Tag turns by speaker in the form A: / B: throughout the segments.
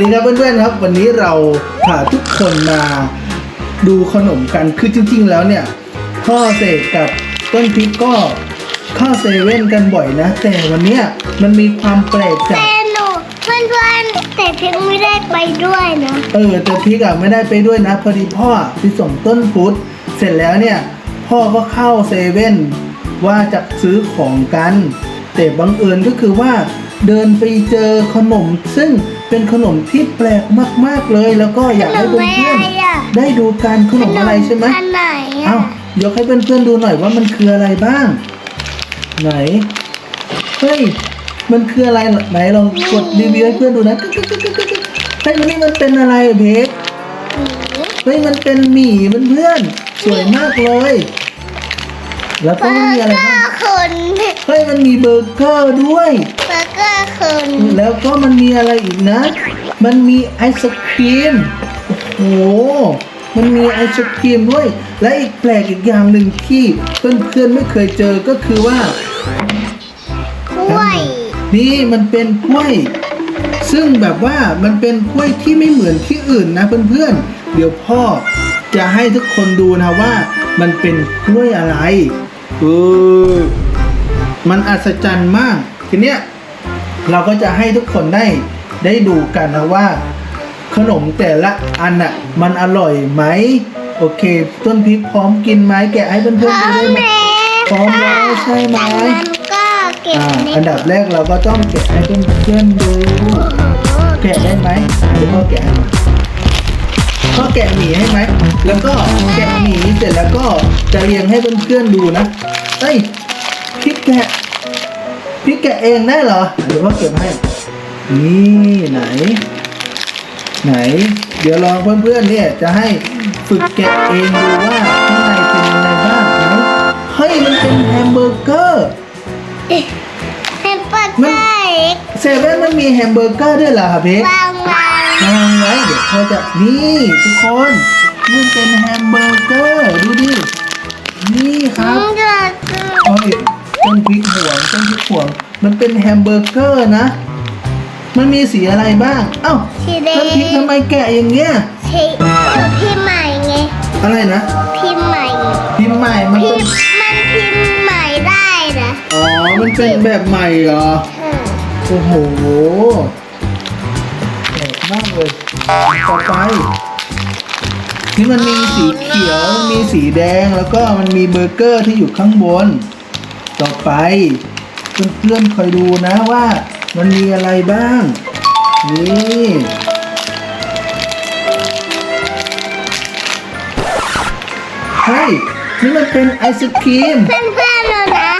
A: สวัสดีครับเพื่อนๆครับ วันนี้เราพาทุกคนมาดูขนมกันคือจริง ๆ แล้วเนี่ยพ่อเสกกับต้นพริกก็เข้าเซเว่นกันบ่อยนะ แต่วันเนี้ยมันมีความแปลกจาก
B: แต่หนูเพื่อนๆแต่เพ็งไม่ได้ไปด้วยนะ
A: เออแต่พริกอะไม่ได้ไปด้วยนะ พอดีพ่อไปส่งต้นพุธเสร็จแล้วเนี่ย พ่อก็เข้าเซเว่นว่าจะซื้อของกัน แต่บังเอิญก็คือว่า เดินไปเจอขนม ซึ่งเป็นขนมที่แปลกมาก ๆเลย แล้วก็อยากให้เพื่อนๆได้ดูการขนมอะไรใช่ไหม
B: อันไหน
A: เอ้า
B: อะ
A: ยกให้เพื่อนๆดูหน่อยว่ามันคืออะไรบ้าง ไหนเฮ้ยมันคืออะไรไหนลองกดรีวิวให้เพื่อนดูนะกึ๊กกึ๊กกึ๊กกึ๊กกึ๊กเฮ้ยวันนี้มันเป็นอะไรอะเพกเฮ้ยมันเป็นหมี่เพื่อนๆสวยมากเลย แล้วก็มีอะไร
B: เบอ
A: บ้าง
B: ร์เกอร์ คน
A: เฮ้ยมันมีเบอร์เกอร์ด้วย
B: เบอร์เกอร์คน
A: แล้วก็มันมีอะไรอีกนะ มันมีไอศครีมโอ้โหมันมีไอศครีมด้วย และอีกแปลกอีกอย่างหนึ่งที่เพื่อนๆไม่เคยเจอก็คือว่า
B: กล้วย
A: นี่มันเป็นกล้วย ซึ่งแบบว่ามันเป็นกล้วยที่ไม่เหมือนที่อื่นนะเพื่อนๆเดี๋ยวพ่อจะให้ทุกคนดูนะว่ามันเป็นกล้วยอะไร เออมันอัศจรรย์มาก ทีเนี้ยเราก็จะให้ทุกคนได้ได้ดูกันนะว่า ขนมแต่ละอันน่ะมันอร่อยไหม โอเค ต้นพริกพร้อมกินไหมแกะให้เพื่อนๆ
B: พร้อ
A: ดู
B: ม
A: ได้ไหม
B: แล้ว
A: พร้อมแล้วใช่ไหม
B: จากนั้นก็เก็บ
A: อ่า
B: ใน
A: อันดับแรกเราก็ต้องแกะให้เพื่อนๆดูแกะได้ไหมเดี๋ยวพ่อแกะให้มาพ่อ แกะหมี่ให้ไหม แล้วก็แกะหมี่เสร็จแล้วก็จะเรียงให้เพื่อนๆดูนะ เอ้ยพี่แกะพี่แกะเองได้เหรอเดี๋ยวพ่อเก็บให้ นี่ไหน ไหน เดี๋ยวลองเพื่อนๆเนี่ยจะให้ฝึกแกะเองดูว่าข้างในเป็นยังไงบ้างไหนเฮ้ยมันเป็นแฮมเบอร์เกอร์
B: เห็นเปิด
A: มัน
B: ได้
A: เซเว่นมันมีแฮมเบอร์เกอร์ด้วยเหรอครับพี่
B: วาง วาง
A: วางไว้เดี๋ยวเขาจะนี่ทุกคนมันเป็นแฮมเบอร์เกอร์ดูดิ นี่ครับ
B: มันจะ
A: เฮ้ยต้นพริกหวงต้นพริกหวง มันเป็นแฮมเบอร์เกอร์นะ มันมีสีอะไรบ้าง เอ้า
B: สีแด
A: ต้นพริก
B: ง
A: ทำไมแกะอย่างเงี้ย
B: สีพิมพ์ใหม่ไง
A: อะไรนะ
B: พิมพ์ใหม่
A: พิมพ์ใหม่ มัน
B: พิ
A: เป็น
B: มพ์มันพิมพ์ใหม่ได้นะ
A: อ๋อ มันเป็นแบบใหม่เหรอ
B: เออ
A: โอ้โหแปลก มากเลย ต่อไปที่มันมีสีเขียว มีสีแดง แล้วก็มันมีเบอร์เกอร์ที่อยู่ข้างบน ต่อไปเพื่อนๆคอยดูนะว่า มันมีอะไรบ้าง นี่เฮ้ยนี่มันเป็นไอศครีม
B: เพื่อนเพื่อนๆเลยนะ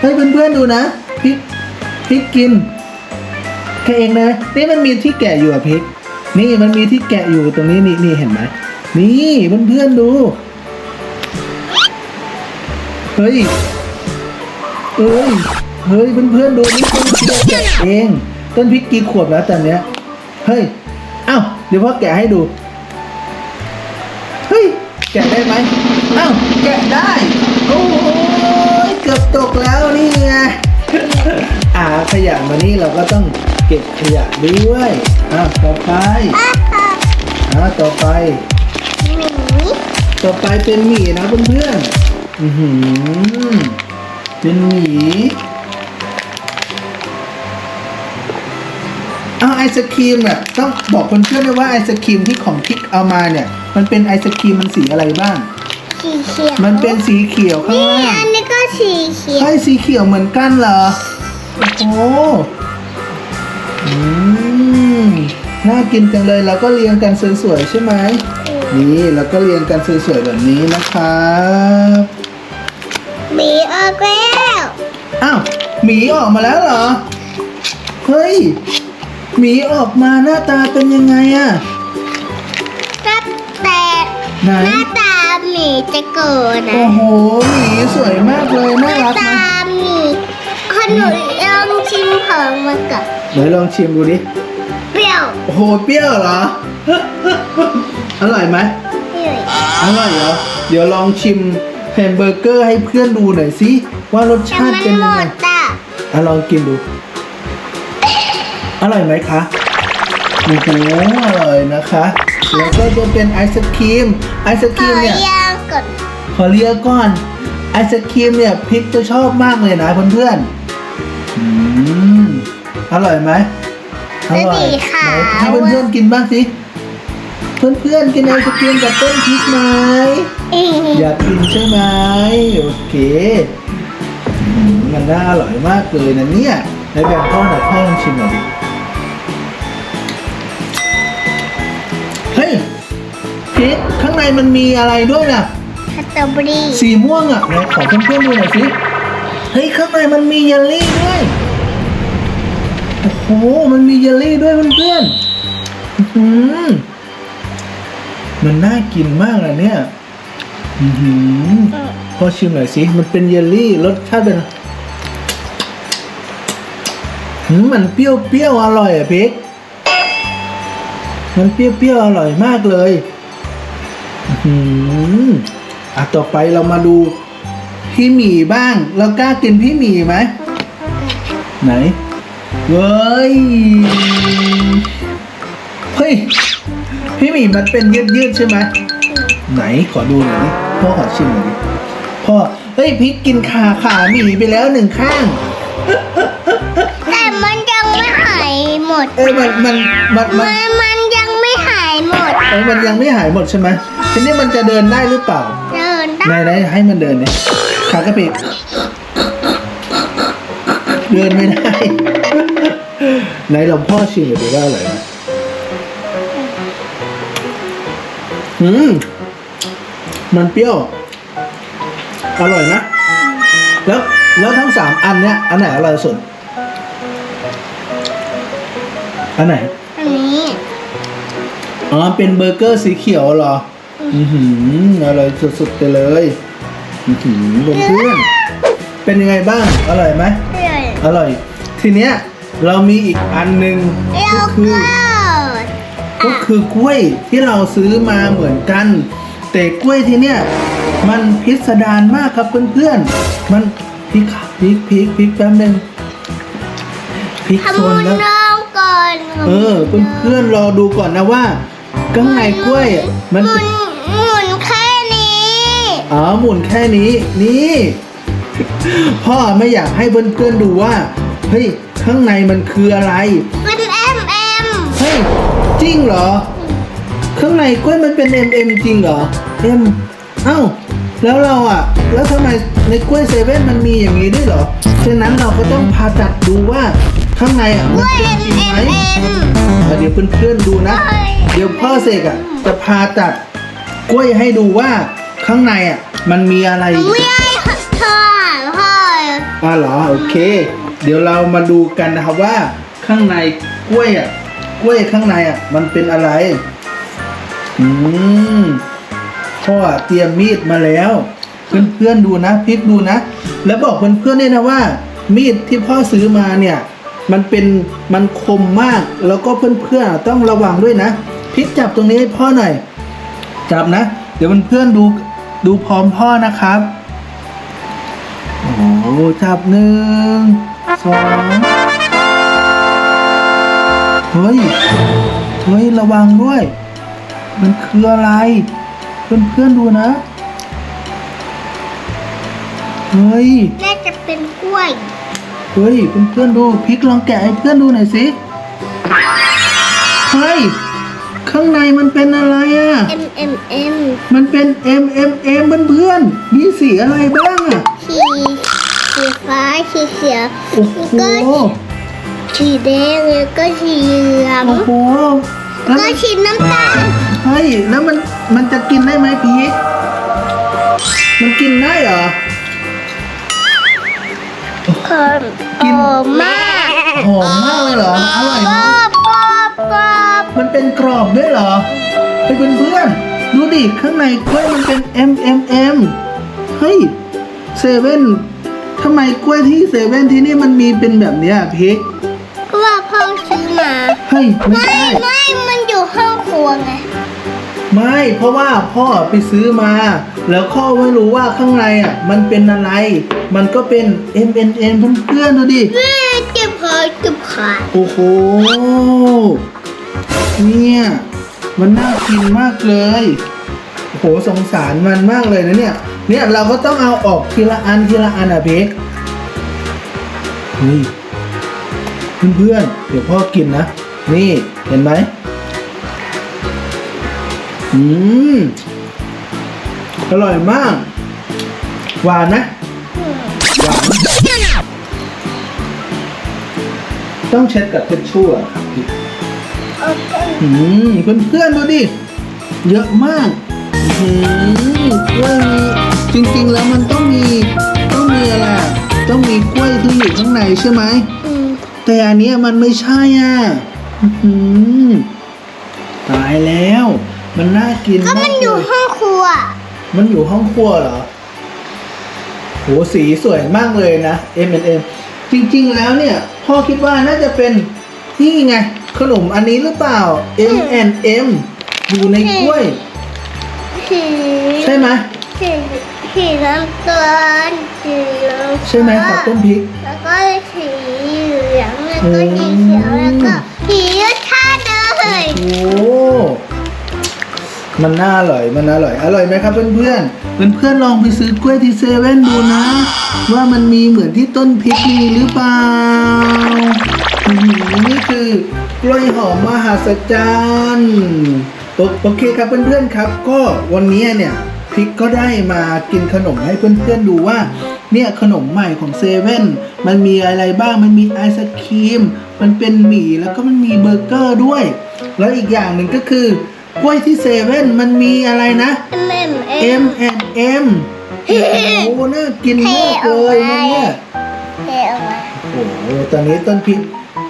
A: ให้เพื่อนๆดูนะพริกพริกกินแกะเองนะ นี่มันมีที่แกะอยู่อะพริก นี่มันมีที่แกะอยู่ตรงนี้นี่นี่เห็นไหมนี่เพื่อนๆดู เฮ้ยเอ้ยเฮ้ยเพื่อนๆดูนี่ต้นพริกแกะเองต้นพริกกี่ขวบแล้วตอนเนี้ยเฮ้ยเอ้าเดี๋ยวพ่อแกะให้ดูเฮ้ยแกะได้ไหมเอ้าแกะได้โอ้ยเกือบตกแล้วนี่ไงอ่าขยะมานี่เราก็ต้อง เก็บขยะด้วยอ่าต่อไป
B: อ้าว
A: อ่าต่อไป
B: หมี
A: ต่อไปเป็นหมี่นะเพื่อนๆอือหือเป็นหมี่เอาไอศครีมอะต้องบอกเพื่อนๆด้วยว่าไอศครีมที่ของพิกเอามาเนี่ย มันเป็นไอศครีมมันสีอะไรบ้าง
B: สีเขียว
A: มันเป็นสีเขียวข้าง
B: นี่
A: ล่าง
B: อันนี้ก็สีเขียว
A: ใช่สีเขียวเหมือนกันเหรอ โอ้โห อืมน่ากินจังเลยเราก็เรียงกันสวยๆใช่ไหมนี่เราก็เรียงกันสวยๆแบบนี้นะครับ
B: หมีออกแล้ว
A: อ้าวหมีออกมาแล้วเหรอเฮ้ยหมีออกมาหน้าตาเป็นยังไงอะ
B: ก็แต่
A: ไหน
B: หน้าตาหมีจะเกิดนะ
A: โอ้โหหมีสวยมากเลย
B: ห
A: น่า
B: น้า
A: รัก
B: ตา
A: นะ
B: หมีขนมลองชิมของมากับ
A: ไหนลองชิมดูดิ
B: เปรี้ยว
A: โอ้โห เปรี้ยวเหรอ อร่อยไหม
B: เปรี้ยว
A: อร่อยเหรอ เดี๋ยวลองชิมแฮมเบอร์เกอร์ให้เพื่อนดูหน่อยสิว่ารส
B: แต่
A: ชาติ
B: มัน
A: เป็น
B: หม
A: ยังไง
B: ดอะ
A: อะลองกินดู อร่อยไหมคะโอ้โหอร่อยนะคะ แล้วก็จะเป็นไอศครีม ไอศค
B: ข
A: รี
B: อ
A: มเนี่ย
B: ยางก่อน
A: ขอเรียกก่อน ไอศครีมเนี่ยพริกจะชอบมากเลยนะเพื่อนๆอืม อร่อยไหมอร่อย
B: ดีค่ะ
A: ไหนให้เพื่อนๆกินบ้างสิ เพื่อนๆกินไอศครีมกับต้นพริกไหม
B: อืม
A: อยากกินใช่ไหมโอเคอืมมันน่าอร่อยมากเลยนะเนี่ยในแบบพ่อหน่อยพ่อลองชิมหน่อยดิเฮ้ยพริกข้างในมันมีอะไรด้วยน่ะ
B: สตรอเบอรี่
A: สีม่วงอะไหนขอเพื่อนๆดูหน่อยสิเฮ้ยข้างในมันมีเยลลี่ด้วย โอ้โหมันมีเยลลี่ด้วยเพื่อนๆอื้อหือมันน่ากินมากเลยเนี่ยอือหือพอชิมหน่อยสิ มันเป็นเยลลี่รสชาติเป็นหืมมันเปรี้ยวเปรี้ยวๆอร่อยอะพิกมันเปรี้ยวเปรี้ยวๆอร่อยมากเลยอื้อหืออะต่อไปเรามาดูพี่หมีบ้าง เรากล้ากินพี่หมีไหมไหน เว้ย เฮ้ย พี่หมีมันเป็นยืดยืดๆใช่ไหม ไหนขอดูหน่อยดิพ่อขอชิมหน่อยดิพ่อ เฮ้ยพริกกินขาขาหมีไปแล้วหนึ่งข้าง
B: แต่มันยังไม่หายหมด
A: เอ้ยมันมันมันมัน
B: มันมันยังไม่หายหมด
A: เอ้ยมันยังไม่หายหมดใช่ไหมทีนี้มันจะเดินได้หรือเปล่า
B: เดิน
A: ไหน
B: ได้
A: ไหนให้มันเดินดิขากระเพกเดินไม่ได้ ไหนลองพ่อชิมหน่อยดิว่าอร่อยไหมอืม มันเปรี้ยว อร่อยนะ แล้วแล้วทั้งสามอันเนี้ย อันไหนอร่อยสุด อันไหน
B: อันนี้
A: อ๋อ เป็นเบอร์เกอร์สีเขียวเหรอ อือหืออร่อยสุดๆไปเลย อือหือเพื่อนๆเป็นยังไงบ้าง อร่อยไหม
B: เลย
A: อร่อย ทีเนี้ย เรามีอีกอันหนึ่ง
B: แล้ว
A: ก็คือ
B: ก็
A: ก็คือกล้วยที่เราซื้อมาเหมือนกัน แต่กล้วยที่เนี้ยมันพิสดารมากครับเพื่อนๆมันพริกพริกพริกพริกแป๊บนึงพริก
B: ทำ
A: โซ
B: มุ
A: น
B: น
A: แล้ว
B: น้องก่อน
A: เออเพื่อนๆรอดูก่อนนะว่าข้างในกล้วยอะมัน
B: หมุ
A: เป็น
B: นหมุนแค่นี้
A: อ๋อหมุนแค่นี้นี่ พ่อไม่อยากให้เพื่อนๆดูว่าเฮ้ย ข้างในมันคืออะไร
B: เป็นเอ็มเอ็ม
A: เฮ้ยจริงเหรอ ข้างในกล้วยมันเป็น M M จริงเหรอ M เอ้าแล้วเราอะ แล้วทำไมในกล้วยเซเว่นมันมีอย่างนี้ด้วยเหรอฉะนั้นเราก็ต้องพาจัดดูว่าข้างในอะมัน
B: ด้วย
A: เป็น
B: เอ็ม
A: จริง
B: เอ็
A: ไห
B: ม
A: ม
B: เอ็ม
A: อะเดี๋ยวเพื่อนๆดูนะ
B: ใช่
A: เดี๋ยวพ่อเสกอะจะพาตัดกล้วยให้ดูว่าข้างในอะมันมีอะไร
B: ไม่ได้เธอพ่อ
A: อ่าเหรอโอเค เดี๋ยวเรามาดูกันนะครับว่าข้างในกล้วยอะกล้วยข้างในอะมันเป็นอะไร อืมพ่อเตรียมมีดมาแล้ว เพื่อนๆดูนะพลิกดูนะ แล้วบอกเพื่อนๆด้วยนะว่า มีดที่พ่อซื้อมาเนี่ย มันเป็นมันคมมากแล้วก็เพื่อนๆอะต้องระวังด้วยนะพลิกจับตรงนี้ให้พ่อหน่อย จับนะ เดี๋ยวเพื่อนๆดูดูพร้อมพ่อนะครับ โอ้จับหนึ่ง เฮ้ย เฮ้ย ระวังด้วย มันคืออะไร เพื่อนๆดูนะ เฮ้ย
B: น่าจะเป็นกล้วย
A: เฮ้ย เพื่อนๆดูพริกลองแกะให้เพื่อนดูหน่อยสิ เฮ้ย ข้างในมันเป็นอะไรอะ
B: M M M
A: มันเป็น M M M เพื่อนๆมีสีอะไรบ้างอะ
B: สี สีฟ้าสีเขียว
A: โอ้โห
B: แล้วก็สีแดงแล้วก็สีเหลือง
A: โอ้โหแล้ว
B: ก็
A: มัน
B: สีน้ำตาล
A: เฮ้ยแล้วมันมันจะกินได้ไหมพีคมันกินได้เหรอ
B: กรอบ
A: กิน
B: หอมมาก
A: หอมมากเลยเหรออร่อย
B: ก
A: ไหม
B: รอบกรอบกรอบ
A: มันเป็นกรอบด้วยเหรอเฮ้ยเพื่อนๆดูดิ ข้างในกล้วยมันเป็น M M M เฮ้ยเซเว่น ทำไมกล้วยที่เซเว่นที่นี่มันมีเป็นแบบเนี้ยพีค
B: ก็ว่าพ่อซื้อมา
A: เฮ้ยไม่
B: ไม่
A: ใช่
B: ไม่มันอยู่ห้องครัวไง
A: ไม่เพราะว่าพ่อไปซื้อมา แล้วพ่อไม่รู้ว่าข้างในอะมันเป็นอะไร มันก็เป็น M N M เพื่อนๆดูดิ
B: แม่เจ็บขาเจ็บขา
A: โอ้โห เนี่ย มันน่ากินมากเลย โอ้โหสงสารมันมากเลยนะเนี่ย เนี่ยเราก็ต้องเอาออกทีละอันทีละอันอะเบกนี่เพื่อนๆเดี๋ยวพ่อกินนะ นี่เห็นไหมอืมอร่อยมาก หวานไหมหวานต้องเช็ดกับเทชชู่อะครับ
B: โอเค
A: อืมเพื่อนๆดูดิ เยอะมากอืมกล้วยมี จริงๆ แล้วมันต้องมีต้องมีอะไรอะต้องมีกล้วยที่อยู่ข้างในใช่ไหม
B: อืม
A: แต่อันเนี้ยมันไม่ใช่อะอื้อหือตายแล้ว มันน่ากิน
B: ก็
A: มา
B: มัน
A: ก
B: อยู่
A: เลย
B: ห้องครัว
A: มันอยู่ห้องครัวเหรอโหสีสวยมากเลยนะ M M จริงๆแล้วเนี่ย พ่อคิดว่าน่าจะเป็นนี่ไง ขนมอันนี้หรือเปล่า M N M อยู่ในกล้วย
B: สี
A: ใช่ไหม
B: สี สีน้ำตาลสีเหลือง
A: ใช่ไหมครับต้นพริก
B: แล้วก็สีเหลืองแล้วก็สีเขียวแล้วก็สีรสชาติเลย
A: โอ้มันน่าอร่อยมันอร่อยอร่อยไหมครับเพื่อนเพื่อนเพื่อนเพื่อนๆลองไปซื้อกล้วยที่เซเว่นดูนะ ว่ามันมีเหมือนที่ต้นพริกมีหรือเปล่าอื้อหือนี่คือกล้วยหอมมหัศจรรย์โอโอเคครับเพื่อนๆครับ ก็วันนี้เนี่ยพ ริกก็ได้มากินขนมให้เพื่อนๆดูว่า เนี่ยขนมใหม่ของเซเว่นมันมีอะไรบ้างมันมีไอศครีม มันเป็นหมี่แล้วก็มันมีเบอร์เกอร์ด้วย แล้วอีกอย่างหนึ่งก็คือกล้วยที่เซเว่นมันมีอะไรนะ
B: เอ็มเอ็ม
A: M and M โอ้โหน่ากินมากเลยนะเนี่ย
B: เทออกมา
A: โอ้โหตอนนี้ต้นพริก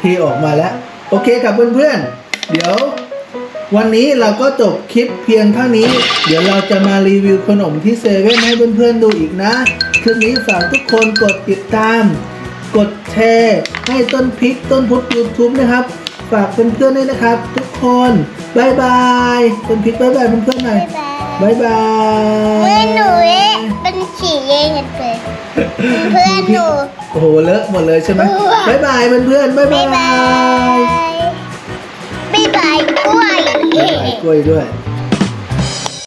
A: เทออกมาแล้ว โอเคครับเพื่อนๆเดี๋ยว วันนี้เราก็จบคลิปเพียงเท่านี้ เดี๋ยวเราจะมารีวิวขนมที่เซเว่นให้เพื่อนๆดูอีกนะคลิปนี้ฝากทุกคนกดติดตาม กดแชร์ ให้ต้นพริกต้นพุทธยูทูบนะครับ ฝากเพื่อนๆด้วยนะครับ ทุกคนบายบายต้นพริกบายบายเพื่อนๆหน่อย
B: บ๊ายบาย
A: บายบาย
B: เมื่อหนูเป็นฉี่เย็นเลยเพื่อนหนู
A: โอ้โหเลอะหมดเลยใช่ไหม
B: เออ
A: บายบายเพื่อนๆบาย
B: บ๊า
A: บาย
B: บาย
A: ย
B: บ๊ายบายกล้วย
A: บายบ